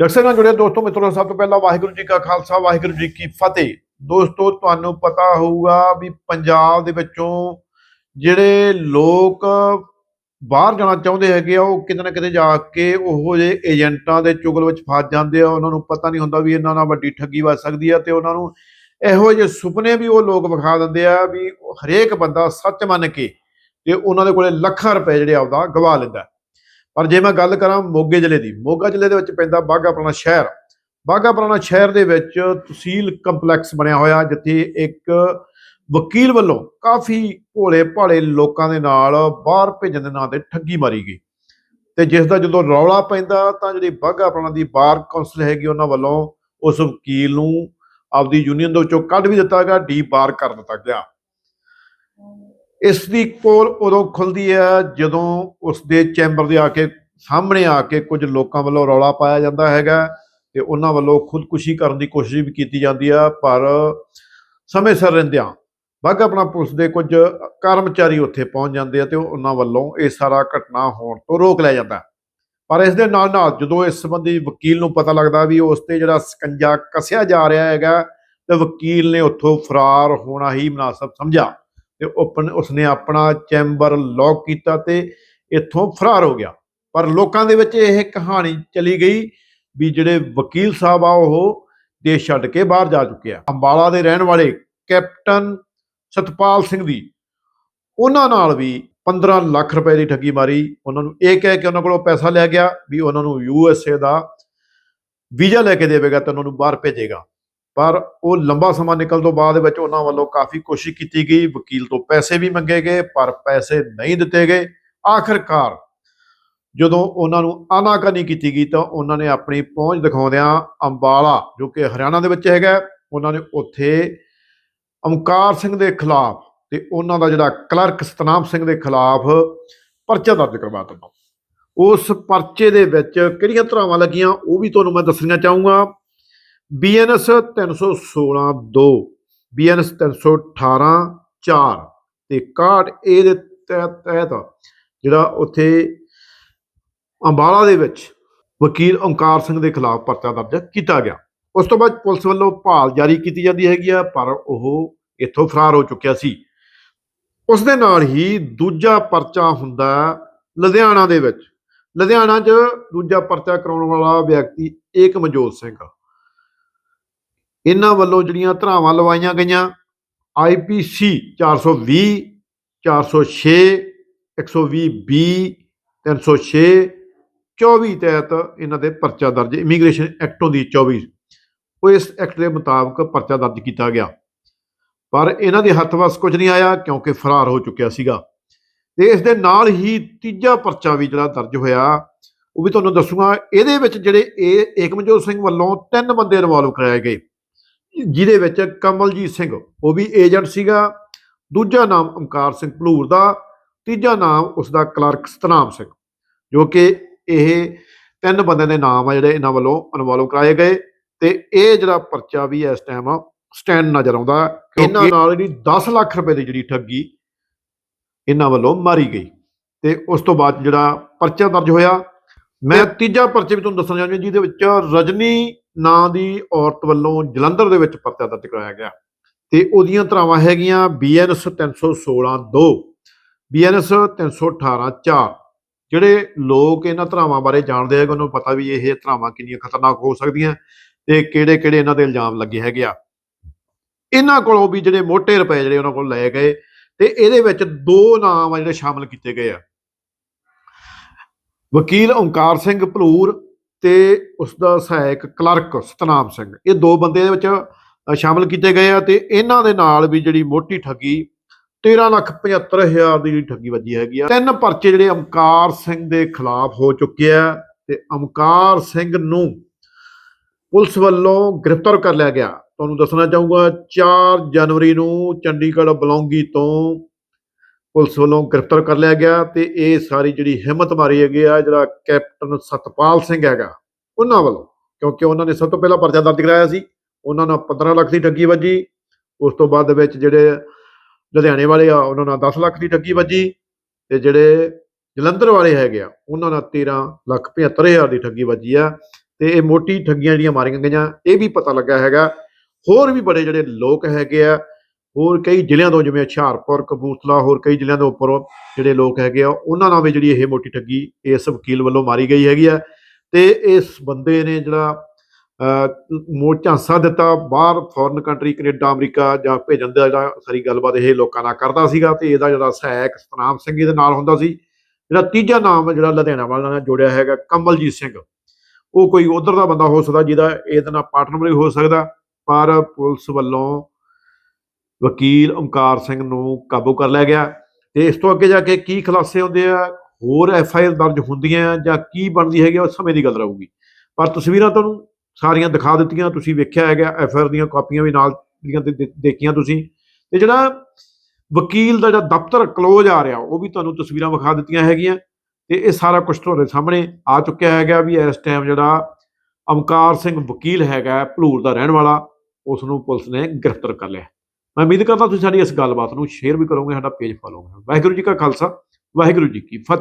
ਜਕਸੇ ਨਾਲ ਜੁੜਿਆ ਦੋਸਤੋ, ਮਿੱਤਰੋ, ਸਭ ਤੋਂ ਪਹਿਲਾਂ ਵਾਹਿਗੁਰੂ ਜੀ ਕਾ ਖਾਲਸਾ, ਵਾਹਿਗੁਰੂ ਜੀ ਕੀ ਫਤਿਹ। ਦੋਸਤੋ, ਤੁਹਾਨੂੰ ਪਤਾ ਹੋਊਗਾ ਵੀ ਪੰਜਾਬ ਦੇ ਵਿੱਚੋਂ ਜਿਹੜੇ ਲੋਕ ਬਾਹਰ ਜਾਣਾ ਚਾਹੁੰਦੇ ਹੈਗੇ ਆ, ਉਹ ਕਿਤੇ ਨਾ ਕਿਤੇ ਜਾ ਕੇ ਉਹੋ ਜਿਹੇ ਏਜੰਟਾਂ ਦੇ ਚੁਗਲ ਵਿੱਚ ਫਸ ਜਾਂਦੇ ਆ। ਉਹਨਾਂ ਨੂੰ ਪਤਾ ਨਹੀਂ ਹੁੰਦਾ ਵੀ ਇਹਨਾਂ ਨਾਲ ਵੱਡੀ ਠੱਗੀ ਵੱਜ ਸਕਦੀ ਆ ਤੇ ਉਹਨਾਂ ਨੂੰ ਇਹੋ ਜਿਹੇ ਸੁਪਨੇ ਵੀ ਉਹ ਲੋਕ ਵਿਖਾ ਦਿੰਦੇ ਆ ਵੀ ਹਰੇਕ ਬੰਦਾ ਸੱਚ ਮੰਨ ਕੇ ਤੇ ਉਹਨਾਂ ਦੇ ਕੋਲੇ ਲੱਖਾਂ ਰੁਪਏ ਜਿਹੜੇ ਆਪਦਾ ਗਵਾ ਲੈਂਦਾ। ਪਰ ਜੇ ਮੈਂ ਗੱਲ ਕਰਾਂ ਮੋਗੇ ਜ਼ਿਲ੍ਹੇ ਦੀ, ਮੋਗਾ ਜ਼ਿਲ੍ਹੇ ਦੇ ਵਿੱਚ ਪੈਂਦਾ ਬਾਗਾ ਪੁਰਾਣਾ ਸ਼ਹਿਰ। ਬਾਗਾ ਪੁਰਾਣਾ ਸ਼ਹਿਰ ਦੇ ਵਿੱਚ ਤਹਿਸੀਲ ਕੰਪਲੈਕਸ ਬਣਿਆ ਹੋਇਆ, ਜਿੱਥੇ ਇੱਕ ਵਕੀਲ ਵੱਲੋਂ ਕਾਫੀ ਭੋਲੇ ਭਾਲੇ ਲੋਕਾਂ ਦੇ ਨਾਲ ਬਾਹਰ ਭੇਜਣ ਦੇ ਨਾਂ ਤੇ ਠੱਗੀ ਮਾਰੀ ਗਈ। ਤੇ ਜਿਸ ਦਾ ਜਦੋਂ ਰੌਲਾ ਪੈਂਦਾ, ਤਾਂ ਜਿਹੜੀ ਬਾਗਾ ਪੁਰਾਣਾ ਦੀ ਬਾਰ ਕੌਂਸਲ ਹੈਗੀ, ਉਹਨਾਂ ਵੱਲੋਂ ਉਸ ਵਕੀਲ ਨੂੰ ਆਪਦੀ ਯੂਨੀਅਨ ਦੇ ਵਿੱਚੋਂ ਕੱਢ ਵੀ ਦਿੱਤਾ ਗਿਆ ਡੀ ਬਾਰ ਕਰ ਦਿੱਤਾ ਗਿਆ। ਇਸ ਦੀ ਕੋਲ ਉਦੋਂ ਖੁੱਲਦੀ ਹੈ ਜਦੋਂ ਉਸ ਦੇ ਚੈਂਬਰ ਦੇ ਆ ਕੇ ਸਾਹਮਣੇ ਆ ਕੇ ਕੁਝ ਲੋਕਾਂ ਵੱਲੋਂ ਰੌਲਾ ਪਾਇਆ ਜਾਂਦਾ ਹੈਗਾ ਤੇ ਉਹਨਾਂ ਵੱਲੋਂ ਖੁਦਕੁਸ਼ੀ ਕਰਨ ਦੀ ਕੋਸ਼ਿਸ਼ ਵੀ ਕੀਤੀ ਜਾਂਦੀ ਆ, ਪਰ ਸਮੇਂ ਸਿਰ ਰਹਿੰਦਿਆਂ ਬਾਗ ਆਪਣਾ ਪੁਲਿਸ ਦੇ ਕੁਝ ਕਰਮਚਾਰੀ ਉੱਥੇ ਪਹੁੰਚ ਜਾਂਦੇ ਆ ਤੇ ਉਹਨਾਂ ਵੱਲੋਂ ਇਹ ਸਾਰਾ ਘਟਨਾ ਹੋਣ ਤੋਂ ਰੋਕ ਲਿਆ ਜਾਂਦਾ। ਪਰ ਇਸ ਦੇ ਨਾਲ ਨਾਲ ਜਦੋਂ ਇਸ ਸੰਬੰਧੀ ਵਕੀਲ ਨੂੰ ਪਤਾ ਲੱਗਦਾ ਵੀ ਉਸ ਤੇ ਜਿਹੜਾ ਸਕੰਜਾ ਕੱਸਿਆ ਜਾ ਰਿਹਾ ਹੈਗਾ, ਤੇ ਵਕੀਲ ਨੇ ਉੱਥੋਂ ਫਰਾਰ ਹੋਣਾ ਹੀ ਮناسب ਸਮਝਿਆ। ਤੇ ਓਪਨ ਉਸਨੇ ਆਪਣਾ ਚੈਂਬਰ ਲੌਕ ਕੀਤਾ ਤੇ ਇੱਥੋਂ ਫਰਾਰ ਹੋ ਗਿਆ। ਪਰ ਲੋਕਾਂ ਦੇ ਵਿੱਚ ਇਹ ਕਹਾਣੀ ਚਲੀ ਗਈ ਵੀ ਜਿਹੜੇ ਵਕੀਲ ਸਾਹਿਬ ਆ, ਉਹ ਦੇਸ਼ ਛੱਡ ਕੇ ਬਾਹਰ ਜਾ ਚੁੱਕੇ ਆ। ਅੰਬਾਲਾ ਦੇ ਰਹਿਣ ਵਾਲੇ ਕੈਪਟਨ ਸਤਪਾਲ ਸਿੰਘ ਦੀ, ਉਹਨਾਂ ਨਾਲ ਵੀ 15 ਲੱਖ ਰੁਪਏ ਦੀ ਠੱਗੀ ਮਾਰੀ। ਉਹਨਾਂ ਨੂੰ ਇਹ ਕਹਿ ਕੇ ਉਹਨਾਂ ਕੋਲੋਂ ਪੈਸਾ ਲਿਆ ਗਿਆ ਵੀ ਉਹਨਾਂ ਨੂੰ ਯੂ ਐਸ ਏ ਦਾ ਵੀਜ਼ਾ ਲੈ ਕੇ ਦੇਵੇਗਾ ਤੇ ਉਹਨਾਂ ਨੂੰ ਬਾਹਰ ਭੇਜੇਗਾ। ਪਰ ਉਹ ਲੰਬਾ ਸਮਾਂ ਨਿਕਲ ਤੋਂ ਬਾਅਦ ਵਿੱਚ ਉਹਨਾਂ ਵੱਲੋਂ ਕਾਫੀ ਕੋਸ਼ਿਸ਼ ਕੀਤੀ ਗਈ, ਵਕੀਲ ਤੋਂ ਪੈਸੇ ਵੀ ਮੰਗੇ ਗਏ, ਪਰ ਪੈਸੇ ਨਹੀਂ ਦਿੱਤੇ ਗਏ। ਆਖਰਕਾਰ ਜਦੋਂ ਉਹਨਾਂ ਨੂੰ ਆਨਾਕਾਨੀ ਕੀਤੀ ਗਈ ਤਾਂ ਉਹਨਾਂ ਨੇ ਆਪਣੀ ਪਹੁੰਚ ਦਿਖਾਉਂਦਿਆਂ ਅੰਬਾਲਾ, ਜੋ ਕਿ ਹਰਿਆਣਾ ਦੇ ਵਿੱਚ ਹੈਗਾ, ਉਹਨਾਂ ਨੇ ਉੱਥੇ ਓਮਕਾਰ ਸਿੰਘ ਦੇ ਖਿਲਾਫ ਤੇ ਉਹਨਾਂ ਦਾ ਜਿਹੜਾ ਕਲਰਕ ਸਤਨਾਮ ਸਿੰਘ ਦੇ ਖਿਲਾਫ ਪਰਚਾ ਦਰਜ ਕਰਵਾ ਦਿੱਤਾ। ਉਸ ਪਰਚੇ ਦੇ ਵਿੱਚ ਕਿਹੜੀਆਂ ਧਰਾਵਾਂ ਲੱਗੀਆਂ ਉਹ ਵੀ ਤੁਹਾਨੂੰ ਮੈਂ ਦੱਸਣੀਆਂ ਚਾਹੂੰਗਾ। ਬੀਐਨਐਸ 316 2 ਬੀਐਨਐਸ 318 4 ਤੇ 61 ਏ ਦੇ ਤਹਿਤ ਤਹਿਤ ਜਿਹੜਾ ਉੱਥੇ ਅੰਬਾਲਾ ਦੇ ਵਿੱਚ ਵਕੀਲ ਓਮਕਾਰ ਸਿੰਘ ਦੇ ਖਿਲਾਫ ਪਰਚਾ ਦਰਜ ਕੀਤਾ ਗਿਆ। ਉਸ ਤੋਂ ਬਾਅਦ ਪੁਲਿਸ ਵੱਲੋਂ ਭਾਲ ਜਾਰੀ ਕੀਤੀ ਜਾਂਦੀ ਹੈਗੀ ਆ, ਪਰ ਉਹ ਇੱਥੋਂ ਫਰਾਰ ਹੋ ਚੁੱਕਿਆ ਸੀ। ਉਸ ਦੇ ਨਾਲ ਹੀ ਦੂਜਾ ਪਰਚਾ ਹੁੰਦਾ ਲੁਧਿਆਣਾ ਦੇ ਵਿੱਚ। ਲੁਧਿਆਣਾ 'ਚ ਦੂਜਾ ਪਰਚਾ ਕਰਾਉਣ ਵਾਲਾ ਵਿਅਕਤੀ ਏਕਮਜੋਤ ਸਿੰਘ। ਇਹਨਾਂ ਵੱਲੋਂ ਜਿਹੜੀਆਂ ਧਰਾਵਾਂ ਲਵਾਈਆਂ ਗਈਆਂ ਆਈਪੀਸੀ 420 406 120 ਬੀ 306 24 ਤਹਿਤ ਇਹਨਾਂ ਦੇ ਪਰਚਾ ਦਰਜ ਇਮੀਗ੍ਰੇਸ਼ਨ ਐਕਟ ਹੁੰਦੀ 24 ਉਹ ਇਸ ਐਕਟ ਦੇ ਮੁਤਾਬਕ ਪਰਚਾ ਦਰਜ ਕੀਤਾ ਗਿਆ। ਪਰ ਇਹਨਾਂ ਦੇ ਹੱਥ ਵਸ ਕੁਝ ਨਹੀਂ ਆਇਆ ਕਿਉਂਕਿ ਫਰਾਰ ਹੋ ਚੁੱਕਿਆ ਸੀਗਾ। ਤੇ ਇਸ ਦੇ ਨਾਲ ਹੀ ਤੀਜਾ ਪਰਚਾ ਵੀ ਜਿਹੜਾ ਦਰਜ ਹੋਇਆ, ਉਹ ਵੀ ਤੁਹਾਨੂੰ ਦੱਸੂਗਾ, ਇਹਦੇ ਵਿੱਚ ਜਿਹੜੇ ਇਹ ਏਕਮਜੋਤ ਸਿੰਘ ਵੱਲੋਂ ਤਿੰਨ ਬੰਦੇ ਇਨਵੋਲਵ ਕਰਾਏ ਗਏ। ਜਿਹਦੇ ਵਿੱਚ ਕਮਲਜੀਤ ਸਿੰਘ ਉਹ ਵੀ ਏਜੰਟ ਸੀਗਾ। ਦੂਜਾ ਨਾਮ ਓਮਕਾਰ ਸਿੰਘ ਭਲੂਰ ਦਾ ਤੀਜਾ ਨਾਮ ਉਸ ਦਾ ਕਲਰਕ ਸਤਨਾਮ ਸਿੰਘ ਜੋ ਕਿ ਇਹ ਤਿੰਨ ਬੰਦਿਆਂ ਦੇ ਨਾਮ ਆ ਜਿਹੜੇ ਇਹਨਾਂ ਵੱਲੋਂ ਇਨਵੋਲਵ ਕਰਾਏ ਗਏ ਤੇ ਇਹ ਜਿਹੜਾ ਪਰਚਾ ਵੀ ਇਸ ਟਾਈਮ ਸਟੈਂਡ ਨਜ਼ਰ ਆਉਂਦਾ ਇਹਨਾਂ ਨਾਲ ਜਿਹੜੀ 10 ਲੱਖ ਰੁਪਏ ਦੀ ਜਿਹੜੀ ਠੱਗੀ ਇਹਨਾਂ ਵੱਲੋਂ ਮਾਰੀ ਗਈ ਤੇ ਉਸ ਤੋਂ ਬਾਅਦ ਜਿਹੜਾ ਪਰਚਾ ਦਰਜ ਹੋਇਆ। ਮੈਂ ਤੀਜਾ ਪਰਚੇ ਵੀ ਤੁਹਾਨੂੰ ਦੱਸਣਾ ਚਾਹੁੰਦਾ ਜਿਹਦੇ ਵਿੱਚ ਰਜਨੀ ਨਾਂ ਦੀ ਔਰਤ ਵੱਲੋਂ ਜਲੰਧਰ ਦੇ ਵਿੱਚ ਪਰਚਾ ਦਰਜ ਕਰਾਇਆ ਗਿਆ। ਤੇ ਉਹਦੀਆਂ ਧਰਾਵਾਂ ਹੈਗੀਆਂ ਬੀਐਨਐਸ 316 2 ਬੀਐਨਐਸ 318 4 ਜਿਹੜੇ ਲੋਕ ਇਹਨਾਂ ਧਰਾਵਾਂ ਬਾਰੇ ਜਾਣਦੇ ਹੈਗੇ, ਉਹਨਾਂ ਨੂੰ ਪਤਾ ਵੀ ਇਹ ਧਰਾਵਾਂ ਕਿੰਨੀਆਂ ਖਤਰਨਾਕ ਹੋ ਸਕਦੀਆਂ ਤੇ ਕਿਹੜੇ ਕਿਹੜੇ ਇਹਨਾਂ ਦੇ ਇਲਜ਼ਾਮ ਲੱਗੇ ਹੈਗੇ ਆ। ਇਹਨਾਂ ਕੋਲੋਂ ਵੀ ਜਿਹੜੇ ਮੋٹے ਰੁਪਏ ਜਿਹੜੇ ਉਹਨਾਂ ਕੋਲ ਲਏ ਗਏ ਤੇ ਇਹਦੇ ਵਿੱਚ ਦੋ ਨਾਮ ਆ ਜਿਹੜੇ ਸ਼ਾਮਲ ਕੀਤੇ ਗਏ ਆ। ਵਕੀਲ ਓਮਕਾਰ ਸਿੰਘ ਭਲੂਰ ਤੇ ਉਸ ਦਾ ਸਹਾਇਕ ਕਲਰਕ ਸਤਨਾਮ ਸਿੰਘ। ਇਹ ਦੋ ਬੰਦੇ ਦੇ ਵਿੱਚ ਅ, ਸ਼ਾਮਲ ਕੀਤੇ ਗਏ ਆ ਤੇ ਇਹਨਾਂ ਦੇ ਨਾਲ ਵੀ ਜਿਹੜੀ ਮੋਟੀ ਠੱਗੀ 13 ਲੱਖ 75 ਹਜ਼ਾਰ ਦੀ ਜਿਹੜੀ ਠੱਗੀ ਵੱਜੀ ਹੈਗੀ ਆ। ਤਿੰਨ ਪਰਚੇ ਜਿਹੜੇ ਅਮਕਾਰ ਸਿੰਘ ਦੇ ਖਿਲਾਫ ਹੋ ਚੁੱਕੇ ਆ ਤੇ ਅਮਕਾਰ ਸਿੰਘ ਨੂੰ ਪੁਲਿਸ ਵੱਲੋਂ ਗ੍ਰਿਫਤਾਰ ਕਰ ਲਿਆ ਗਿਆ। ਤੁਹਾਨੂੰ ਦੱਸਣਾ ਚਾਹੂੰਗਾ 4 ਜਨਵਰੀ ਨੂੰ ਚੰਡੀਗੜ੍ਹ ਬਲੌਂਗੀ ਤੋਂ ਪੁਲਿਸ ਵੱਲੋਂ ਗ੍ਰਿਫਤਾਰ ਕਰ ਲਿਆ ਗਿਆ ਤੇ ਇਹ ਸਾਰੀ ਜਿਹੜੀ ਹਿੰਮਤ ਮਾਰੀ ਹੈਗੀ ਆ ਜਿਹੜਾ ਕੈਪਟਨ ਸਤਪਾਲ ਸਿੰਘ ਹੈਗਾ ਉਹਨਾਂ ਵੱਲੋਂ, ਕਿਉਂਕਿ ਉਹਨਾਂ ਨੇ ਸਭ ਤੋਂ ਪਹਿਲਾਂ ਪਰਚਾ ਦਰਜ ਕਰਾਇਆ ਸੀ, ਉਹਨਾਂ ਨਾਲ 15 ਲੱਖ ਦੀ ਠੱਗੀ ਵੱਜੀ, ਉਸ ਤੋਂ ਬਾਅਦ ਵਿੱਚ ਜਿਹੜੇ ਲੁਧਿਆਣੇ ਵਾਲੇ ਆ, ਉਹਨਾਂ ਨਾਲ 10 ਲੱਖ ਦੀ ਠੱਗੀ ਵੱਜੀ, ਤੇ ਜਿਹੜੇ ਜਲੰਧਰ ਵਾਲੇ ਹੈਗੇ ਆ, ਉਹਨਾਂ ਨਾਲ 13 ਲੱਖ 75 ਹਜ਼ਾਰ ਦੀ ਠੱਗੀ ਵੱਜੀ ਆ, ਤੇ ਇਹ ਮੋਟੀ ਠੱਗੀਆਂ ਜਿਹੜੀਆਂ ਮਾਰੀਆਂ ਗਈਆਂ, ਇਹ ਵੀ ਪਤਾ ਲੱਗਾ ਹੈਗਾ। ਹੋਰ ਵੀ ਬੜੇ ਜਿਹੜੇ ਲੋਕ ਹੈਗੇ ਆ, ਹੋਰ ਕਈ ਜ਼ਿਲ੍ਹਿਆਂ ਤੋਂ, ਜਿਵੇਂ ਹੁਸ਼ਿਆਰਪੁਰ, ਕਪੂਰਥਲਾ, ਹੋਰ ਕਈ ਜ਼ਿਲ੍ਹਿਆਂ ਦੇ ਉੱਪਰ ਜਿਹੜੇ ਲੋਕ ਹੈਗੇ ਆ, ਉਹਨਾਂ ਨਾਲ ਵੀ ਜਿਹੜੀ ਇਹ ਮੋਟੀ ਠੱਗੀ ਇਸ ਵਕੀਲ ਵੱਲੋਂ ਮਾਰੀ ਗਈ ਹੈਗੀ ਆ। ਤੇ ਇਸ ਬੰਦੇ ਨੇ ਜਿਹੜਾ ਅਹ, ਝਾਂਸਾ ਦਿੱਤਾ ਬਾਹਰ ਫੋਰਨ ਕੰਟਰੀ ਕੈਨੇਡਾ ਅਮਰੀਕਾ ਜਾਂ ਭੇਜਣ ਦਾ ਜਿਹੜਾ ਸਾਰੀ ਗੱਲਬਾਤ ਇਹ ਲੋਕਾਂ ਨਾਲ ਕਰਦਾ ਸੀਗਾ ਤੇ ਇਹਦਾ ਜਿਹੜਾ ਸਹਾਇਕ ਸਤਨਾਮ ਸਿੰਘ ਇਹਦੇ ਨਾਲ ਹੁੰਦਾ ਸੀ। ਜਿਹੜਾ ਤੀਜਾ ਨਾਮ ਜਿਹੜਾ ਲੁਧਿਆਣਾ ਵਾਲਾ ਨਾਲ ਜੋੜਿਆ ਹੈਗਾ ਕਮਲਜੀਤ ਸਿੰਘ। ਉਹ ਕੋਈ ਉਧਰ ਦਾ ਬੰਦਾ ਹੋ ਸਕਦਾ ਜਿਹਦਾ ਇਹਦੇ ਨਾਲ ਪਾਰਟਨਰ ਵੀ ਹੋ ਸਕਦਾ ਪਰ ਪੁਲਿਸ ਵੱਲੋਂ ਵਕੀਲ ਓਮਕਾਰ ਸਿੰਘ ਨੂੰ ਕਾਬੂ ਕਰ ਲਿਆ ਗਿਆ। ਤੇ ਇਸ ਤੋਂ ਅੱਗੇ ਜਾ ਕੇ ਕੀ ਖੁਲਾਸੇ ਹੁੰਦੇ ਆ ਹੋਰ ਐਫ ਆਈ ਆਰ ਦਰਜ ਹੁੰਦੀਆਂ ਜਾਂ ਕੀ ਬਣਦੀ ਹੈਗੀ ਆ, ਉਹ ਸਮੇਂ ਦੀ ਗੱਲ ਰਹੂਗੀ। ਪਰ ਤਸਵੀਰਾਂ ਤੁਹਾਨੂੰ ਸਾਰੀਆਂ ਦਿਖਾ ਦਿੱਤੀਆਂ ਤੁਸੀਂ ਵੇਖਿਆ ਹੈਗਾ ਐਫ ਆਈ ਆਰ ਦੀਆਂ ਕਾਪੀਆਂ ਵੀ ਨਾਲ ਦੀਆਂ ਦੇ- ਦੇ- ਦੇਖੀਆਂ ਤੁਸੀਂ। ਤੇ ਜਿਹੜਾ ਵਕੀਲ ਦਾ ਜਿਹੜਾ ਦਫ਼ਤਰ ਕਲੋਜ਼ ਆ ਰਿਹਾ ਉਹ ਵੀ ਤੁਹਾਨੂੰ ਤਸਵੀਰਾਂ ਵਿਖਾ ਦਿੱਤੀਆਂ ਹੈਗੀਆਂ। ਤੇ ਇਹ ਸਾਰਾ ਕੁਝ ਤੁਹਾਡੇ ਸਾਹਮਣੇ ਆ ਚੁੱਕਿਆ ਹੈਗਾ ਵੀ ਇਸ ਟਾਈਮ ਜਿਹੜਾ ਅਮਕਾਰ ਸਿੰਘ ਵਕੀਲ ਹੈਗਾ ਭਲੂਰ ਦਾ ਰਹਿਣ ਵਾਲਾ ਉਸ ਨੂੰ ਪੁਲਿਸ ਨੇ ਗ੍ਰਿਫਤਾਰ ਕਰ ਲਿਆ। ਮੈਂ ਉਮੀਦ ਕਰਦਾ ਤੁਸੀਂ ਸਾਡੀ ਇਸ ਗੱਲਬਾਤ ਨੂੰ ਸ਼ੇਅਰ ਵੀ ਕਰੋਗੇ ਸਾਡਾ ਪੇਜ ਫੋਲੋ ਕਰੋਗੇ। ਵਾਹਿਗੁਰੂ ਜੀ ਕਾ ਖਾਲਸਾ ਵਾਹਿਗੁਰੂ ਜੀ ਕੀ ਫਤਿਹ।